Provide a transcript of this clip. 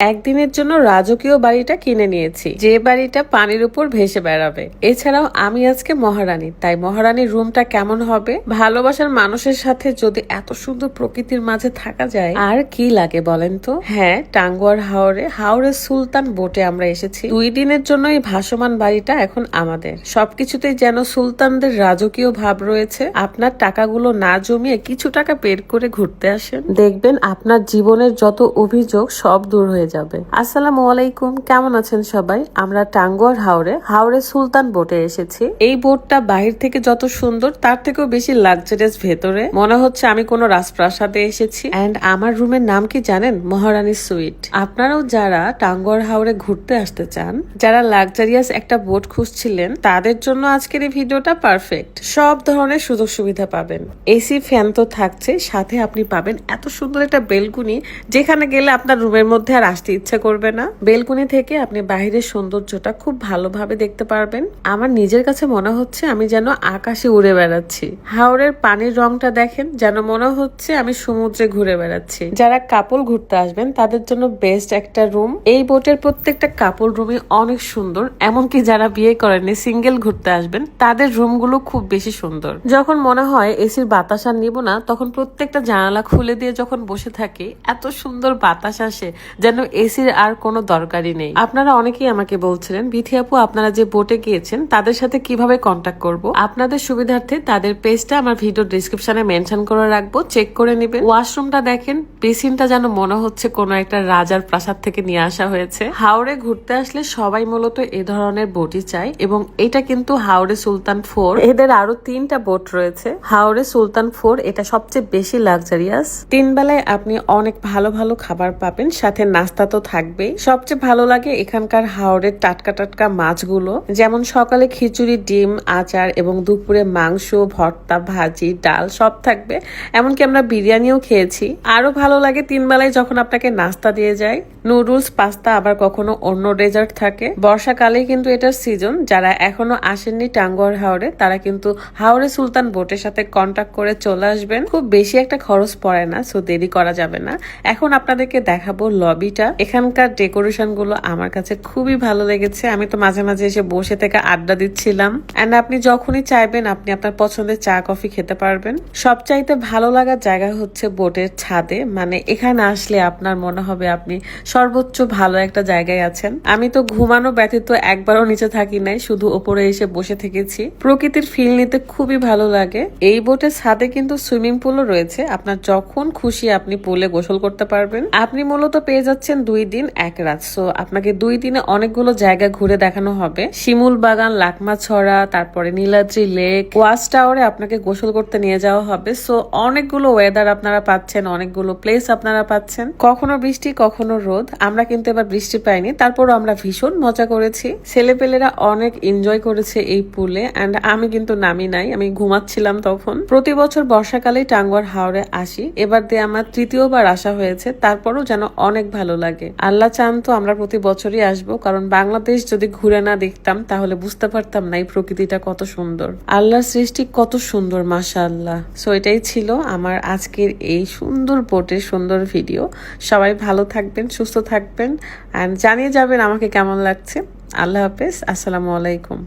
একদিনের জন্য রাজকীয় বাড়িটা কিনে নিয়েছি। যে বাড়িটা পানির উপর ভেসে বেড়াবে। এছাড়াও আমি আজকে মহারানী, তাই মহারানীর রুমটা কেমন হবে? ভালোবাসার মানুষের সাথে যদি এত সুন্দর প্রকৃতির মাঝে থাকা যায়, আর কি লাগে বলেন তো? হ্যাঁ টাঙ্গুয়ার হাওরে হাওড়ের সুলতান বোটে আমরা এসেছি। দুই দিনের জন্য এই ভাসমান বাড়িটা এখন আমাদের। সবকিছুতেই যেন সুলতানদের রাজকীয় ভাব রয়েছে। আপনার টাকাগুলো না জমিয়ে কিছু টাকা বের করে ঘুরতে আসেন। দেখবেন আপনার জীবনের যত অভিযোগ সব দূর হয়ে যাবে। আসসালামু আলাইকুম, কেমন আছেন সবাই? আমরা টাঙ্গুয়ার হাওড়ে হাওড়ে সুলতান বোটে এসেছি। এই বোটটা বাহির থেকে যত সুন্দর, তার থেকেও বেশি লাক্সারিয়াস ভেতরে। মনে হচ্ছে আমি কোনো রাজপ্রাসাদে এসেছি। এন্ড আমার রুমের নাম কি জানেন? মহারানী সুইট। আপনারাও যারা টাঙ্গুয়ার হাওড়ে ঘুরতে আসতে চান, যারা লাক্সারিয়াস একটা বোট খুঁজছিলেন, তাদের জন্য আজকের এই ভিডিওটা পারফেক্ট সব ধরনের সুযোগ সুবিধা পাবেন। এসি, ফ্যান তো থাকছে, সাথে আপনি পাবেন এত সুন্দর একটা বেলকুনি, যেখানে গেলে আপনার রুমের মধ্যে আর আসতে ইচ্ছে করবে না। বেলকুনি থেকে আপনি বাইরের সৌন্দর্যটা খুব ভালোভাবে দেখতে পারবেন। আমার নিজের কাছে মনে হচ্ছে আমি যেন আকাশে উড়ে বেড়াচ্ছি। হাওড়ের পানির রংটা দেখেন, যেন মনে হচ্ছে আমি সমুদ্রে ঘুরে বেড়াচ্ছি। যারা কাপল ঘুরতে আসবেন, তাদের জন্য বেস্ট একটা রুম। এই বোটের প্রত্যেকটা কাপল রুমই অনেক সুন্দর, এমনকি যারা বিয়ে করেনি সিঙ্গেল ঘুরতে আসবেন, তাদের রুমগুলো খুব বেশি সুন্দর। যখন মনে হয় এসির বাতাস আর নিব না, তখন প্রত্যেকটা জানালা খুলে দিয়ে যখন বসে থাকি, এত সুন্দর বাতাস আসে, যেন এসির আর কোনো দরকারই নেই। আপনারা অনেকেই আমাকে বলছিলেন, বিথি আপু, আপনারা যে বোটে গিয়েছেন, তাদের সাথে কীভাবে কন্ট্যাক্ট করব? আপনাদের সুবিধার্থে তাদের পেজটা আমার ভিডিও ডিসক্রিপশনে মেনশন করে রাখব চেক করে নেবেন। ওয়াশরুমটা দেখেন বেসিনটা যেন মনে হচ্ছে কোনো একটা রাজার প্রাসাদ থেকে নিয়ে আসা হয়েছে। হাওড়ে ঘুরতে আসলে সবাই মূলত এ ধরনের বোটই চায় এবং এটা কিন্তু হাওড়ে সুলতান ফোর। এদের আরও তিনটা বোট রয়েছে। হাওড়ে সুলতান ফোর, এটা সবচেয়ে বেশি লাক্সারিয়াস তিন বেলায় আপনি অনেক ভালো ভালো খাবার পাবেন, সাথে নাস্তা তো থাকবেই। সবচেয়ে ভালো লাগে এখানকার হাওড়ের টাটকা টাটকা মাছগুলো। যেমন সকালে খিচুড়ি, ডিম, আচার এবং দুপুরে মাংস, ভর্তা, ভাজি, ডাল সব থাকবে। এমনকি আমরা বিরিয়ানিও খেয়েছি। আরও ভালো লাগে তিন বেলায় যখন আপনাকে নাস্তা দিয়ে যায়। নুডলস, পাস্তা আবার কখনো অন্য ডেজার্ট থাকে। বর্ষাকালেই কিন্তু এটার সিজন। যারা এখনও আসেননি টাঙ্গুয়ার হাওড়ে তারা কিন্তু হাওড়ে সুলতান বোটের সাথে কন্টাক্ট করে চলে আসবেন। খুব বেশি একটা খরচ পড়ে না সো দেরি করা যাবে না। এখন আপনাদেরকে দেখাবো লবিটা এখানকার ডেকোরেশনগুলো আমার কাছে খুবই ভালো লেগেছে। আমি তো মাঝে মাঝে এসে বসে থেকে আড্ডা দিচ্ছিলাম। এন্ড আপনি যখনই চাইবেন, আপনি আপনার পছন্দের চা, কফি খেতে পারবেন। সবচাইতে ভালো লাগার জায়গা হচ্ছে বোটের ছাদে। মানে এখানে আসলে আপনার মনে হবে আপনি সর্বোচ্চ ভালো একটা জায়গায় আছেন। আমি তো ঘুমানো ব্যতীত একবারও নিচে থাকি নাই, শুধু ওপরে এসে বসে থেকেছি। প্রকৃতির ফিল নিতে খুবই ভালো লাগে। এই বোটের ছাদে কিন্তু সুইমিং পুলও রয়েছে। আপনার যখন খুশি আপনি পুলে গোসল করতে পারবেন। আপনি মূলত পেয়ে যাচ্ছেন দুই দিন, এক রাত। সো আপনাকে দুই দিনে অনেকগুলো জায়গা ঘুরে দেখানো হবে। শিমুল বাগান লাকমা ছড়া তারপরে নীলাদ্রি লেক, ওয়াচ টাওয়ারে আপনাকে গোসল করতে নিয়ে যাওয়া হবে। সো অনেকগুলো ওয়েদার আপনারা পাচ্ছেন, অনেকগুলো প্লেস আপনারা পাচ্ছেন। কখনো বৃষ্টি, কখনো রোদ। আমরা কিন্তু এবার বৃষ্টি পাইনি। তারপরও আমরা ভীষণ মজা করেছি। ছেলেপেলেরা অনেক এনজয় করেছে এই পুলে। অ্যান্ড আমি কিন্তু নামি নাই, আমি ঘুমাচ্ছিলাম তখন। প্রতি বছর বর্ষাকালেই টাঙ্গুয়ার হাওড়ে আসি। এবার দিয়ে আমার তৃতীয়বার আসা হয়েছে। তারপরও যেন অনেক ভালো লাগে। আল্লাহ চান তো আমরা প্রতি বছরই আসব, কারণ বাংলাদেশ যদি ঘুরে না দেখতাম, তাহলে বুঝতে পারতাম না এই প্রকৃতিটা কত সুন্দর। আল্লাহর সৃষ্টি কত সুন্দর মাশা আল্লাহ সো এটাই ছিল আমার আজকের এই সুন্দর বোটের সুন্দর ভিডিও সবাই ভালো থাকবেন, সুস্থ থাকবেন অ্যান্ড জানিয়ে যাবেন আমাকে কেমন লাগছে। আল্লাহ হাফেজ, আসসালামু আলাইকুম।